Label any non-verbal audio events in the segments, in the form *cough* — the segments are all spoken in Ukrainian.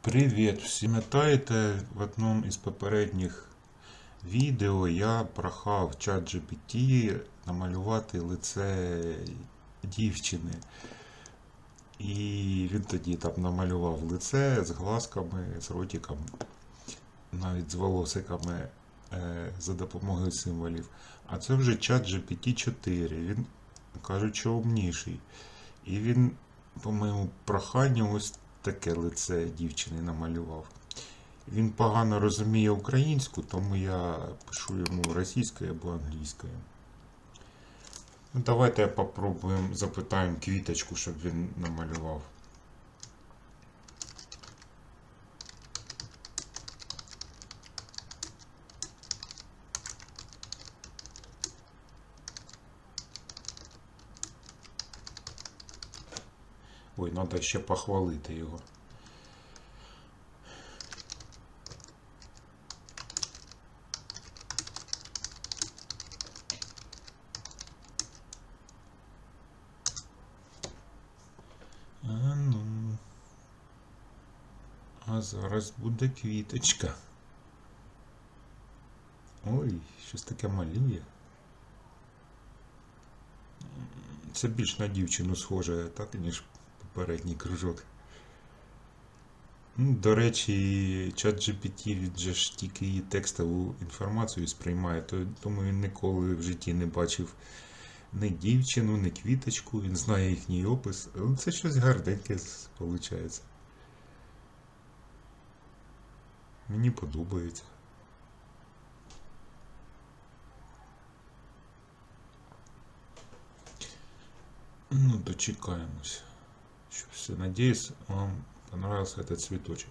Привіт! Всі пам'ятаєте, в одному із попередніх відео я прохав чат GPT намалювати лице дівчини. І він тоді там намалював лице з глазками, з ротиком, навіть з волосиками е, за допомогою символів. А це вже чат GPT 4. Він кажуть, що умніший. І він, по моєму проханню, ось таке лице дівчини намалював. Він погано розуміє українську, тому я пишу йому російською або англійською. Ну, давайте попробуємо, запитаємо квіточку, щоб він намалював. Ой, треба ще похвалити його. А ну. А зараз буде квіточка. Ой, щось таке малює. Це більш на дівчину схоже, так, ніж попередній кружок. Ну, До речі, чат GPT він же ж тільки і текстову інформацію сприймає, то- тому він ніколи в житті не бачив ні дівчину, ні квіточку, він знає їхній опис. Ну, Це щось гарненьке виходить. Мені подобається. Ну, дочекаемся. Все. Надеюсь, вам понравился этот цветочек.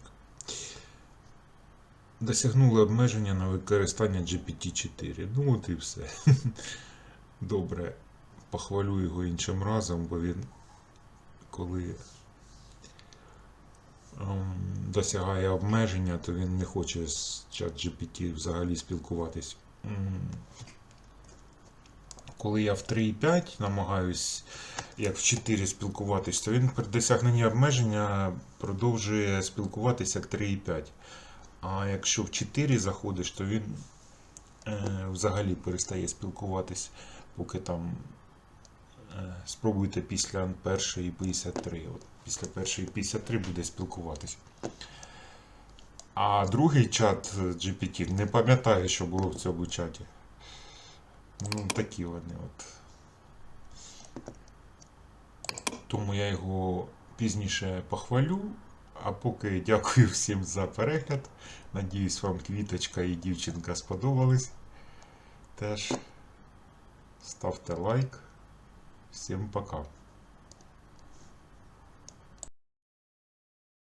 Досягнули обмеження на використання GPT-4. Ну от і все. *laughs* Добре. Похвалю його іншим разом, бо він коли ем, досягає обмеження, то він не хоче з ChatGPT взагалі спілкуватись. Коли я в 3.5 намагаюсь як в 4 спілкуватись, то він при досягненні обмеження продовжує спілкуватися як 3.5. А якщо в 4 заходиш, то він е, взагалі перестає спілкуватись, поки там е, спробуйте після першої 53. От після першої 53 буде спілкуватись. А другий чат GPT не пам'ятаю, що було в цьому чаті. Ну, такі вони от. Тому я його пізніше похвалю. А поки дякую всім за перегляд. Надіюсь, вам квіточка і дівчинка сподобались. Теж ставте лайк. Всім пока.